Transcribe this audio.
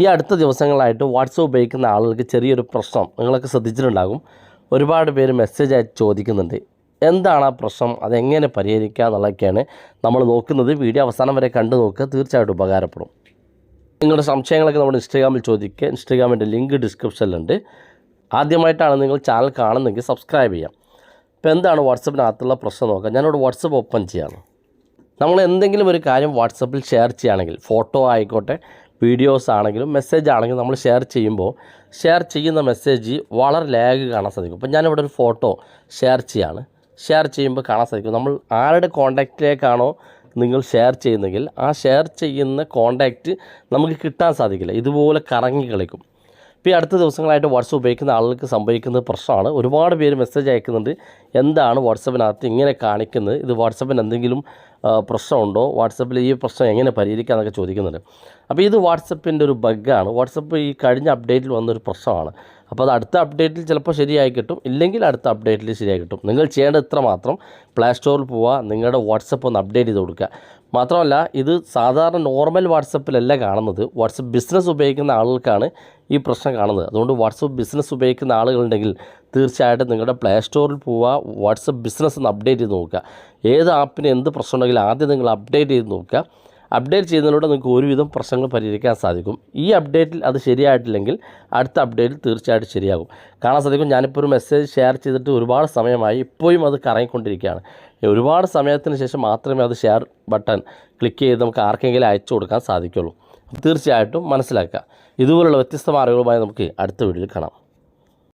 ഈ അടുത്ത ദിവസങ്ങളായിട്ട് വാട്സപ്പ് ഉപയോഗിക്കുന്ന ആളുകൾക്ക് ചെറിയൊരു പ്രശ്നം നിങ്ങളൊക്കെ ശ്രദ്ധിച്ചിട്ടുണ്ടാകും. ഒരുപാട് പേര് മെസ്സേജ് അയച്ച് ചോദിക്കുന്നുണ്ട്. എന്താണ് ആ പ്രശ്നം? അതെങ്ങനെ പരിഹരിക്കുക എന്നുള്ളതൊക്കെയാണ് നമ്മൾ നോക്കുന്നത്. വീഡിയോ അവസാനം വരെ കണ്ടു നോക്കുക. തീർച്ചയായിട്ടും ഉപകാരപ്പെടും. നിങ്ങളുടെ സംശയങ്ങളൊക്കെ നമ്മുടെ ഇൻസ്റ്റഗ്രാമിൽ ചോദിക്കുക. ഇൻസ്റ്റഗ്രാമിന്റെ ലിങ്ക് ഡിസ്ക്രിപ്ഷനിലുണ്ട് ആദ്യമായിട്ടാണ് നിങ്ങൾ ചാനൽ കാണുന്നതെങ്കിൽ സബ്സ്ക്രൈബ് ചെയ്യാം. ഇപ്പോൾ എന്താണ് വാട്സപ്പിനകത്തുള്ള പ്രശ്നം നോക്കാം. ഞാനിവിടെ വാട്സപ്പ് ഓപ്പൺ ചെയ്യാണ് നമ്മൾ എന്തെങ്കിലും ഒരു കാര്യം വാട്സപ്പിൽ ഷെയർ ചെയ്യുകയാണെങ്കിൽ ഫോട്ടോ ആയിക്കോട്ടെ വീഡിയോസ് ആണെങ്കിലും മെസ്സേജ് ആണെങ്കിലും നമ്മൾ ഷെയർ ചെയ്യുമ്പോൾ ഷെയർ ചെയ്യുന്ന മെസ്സേജ് വളരെ ലാഗ് കാണാൻ സാധിക്കും. അപ്പോൾ ഞാനിവിടെ ഒരു ഫോട്ടോ ഷെയർ ചെയ്യാണ്. ഷെയർ ചെയ്യുമ്പോൾ കാണാൻ സാധിക്കും. നമ്മൾ ആരുടെ കോണ്ടാക്റ്റിലേക്കാണോ നിങ്ങൾ ഷെയർ ചെയ്യുന്നെങ്കിൽ ആ ഷെയർ ചെയ്യുന്ന കോണ്ടാക്റ്റ് നമുക്ക് കിട്ടാൻ സാധിക്കില്ല. ഇതുപോലെ കറങ്ങി കളിക്കും. ഇപ്പോൾ ഈ അടുത്ത ദിവസങ്ങളായിട്ട് വാട്സപ്പ് ഉപയോഗിക്കുന്ന ആളുകൾക്ക് സംഭവിക്കുന്ന പ്രശ്നമാണ്. ഒരുപാട് പേര് മെസ്സേജ് അയക്കുന്നുണ്ട്. എന്താണ് വാട്സപ്പിനകത്ത് ഇങ്ങനെ കാണിക്കുന്നത്? ഇത് വാട്സപ്പിന് എന്തെങ്കിലും പ്രശ്നമുണ്ടോ? വാട്സപ്പിൽ ഈ പ്രശ്നം എങ്ങനെ പരിഹരിക്കാം എന്നൊക്കെ ചോദിക്കുന്നുണ്ട്. അപ്പോൾ ഇത് വാട്സപ്പിന്റെ ഒരു ബഗ്ഗാണ്. വാട്സപ്പ് ഈ കഴിഞ്ഞ അപ്ഡേറ്റിൽ വന്നൊരു പ്രശ്നമാണ്. അപ്പോൾ അത് അടുത്ത അപ്ഡേറ്റിൽ ചിലപ്പോൾ ശരിയായി കിട്ടും. ഇല്ലെങ്കിൽ അടുത്ത അപ്ഡേറ്റിൽ ശരിയായി കിട്ടും. നിങ്ങൾ ചെയ്യേണ്ടത് ഇത്ര മാത്രം പ്ലേ സ്റ്റോറിൽ പോവുക നിങ്ങളുടെ വാട്സപ്പ് ഒന്ന് അപ്ഡേറ്റ് ചെയ്ത് കൊടുക്കുക. മാത്രമല്ല ഇത് സാധാരണ നോർമൽ വാട്സപ്പിലല്ല കാണുന്നത്. വാട്സപ്പ് ബിസിനസ് ഉപയോഗിക്കുന്ന ആളുകൾക്കാണ് ഈ പ്രശ്നം കാണുന്നത്. അതുകൊണ്ട് വാട്സപ്പ് ബിസിനസ് ഉപയോഗിക്കുന്ന ആളുകളുണ്ടെങ്കിൽ തീർച്ചയായിട്ടും നിങ്ങളുടെ പ്ലേ സ്റ്റോറിൽ പോവുക വാട്സപ്പ് ബിസിനസ് ഒന്ന് അപ്ഡേറ്റ് ചെയ്ത് നോക്കുക. ഏത് ആപ്പിന് എന്ത് പ്രശ്നമുണ്ടെങ്കിലും ആദ്യം നിങ്ങൾ അപ്ഡേറ്റ് ചെയ്ത് നോക്കുക. അപ്ഡേറ്റ് ചെയ്യുന്നതിലൂടെ നിങ്ങൾക്ക് ഒരുവിധം പ്രശ്നങ്ങൾ പരിഹരിക്കാൻ സാധിക്കും. ഈ അപ്ഡേറ്റിൽ അത് ശരിയായിട്ടില്ലെങ്കിൽ അടുത്ത അപ്ഡേറ്റിൽ തീർച്ചയായിട്ടും ശരിയാകും. കാണാൻ സാധിക്കും. ഞാനിപ്പോൾ ഒരു മെസ്സേജ് ഷെയർ ചെയ്തിട്ട് ഒരുപാട് സമയമായി ഇപ്പോഴും അത് കറങ്ങിക്കൊണ്ടിരിക്കുകയാണ്. ഒരുപാട് സമയത്തിന് ശേഷം മാത്രമേ അത് ഷെയർ ബട്ടൺ ക്ലിക്ക് ചെയ്ത് നമുക്ക് ആർക്കെങ്കിലും അയച്ചു കൊടുക്കാൻ സാധിക്കുള്ളൂ. തീർച്ചയായിട്ടും മനസ്സിലാക്കുക. ഇതുപോലുള്ള വ്യത്യസ്തമായ അറിവുകളുമായി നമുക്ക് അടുത്ത വീഡിയോയിൽ കാണാം.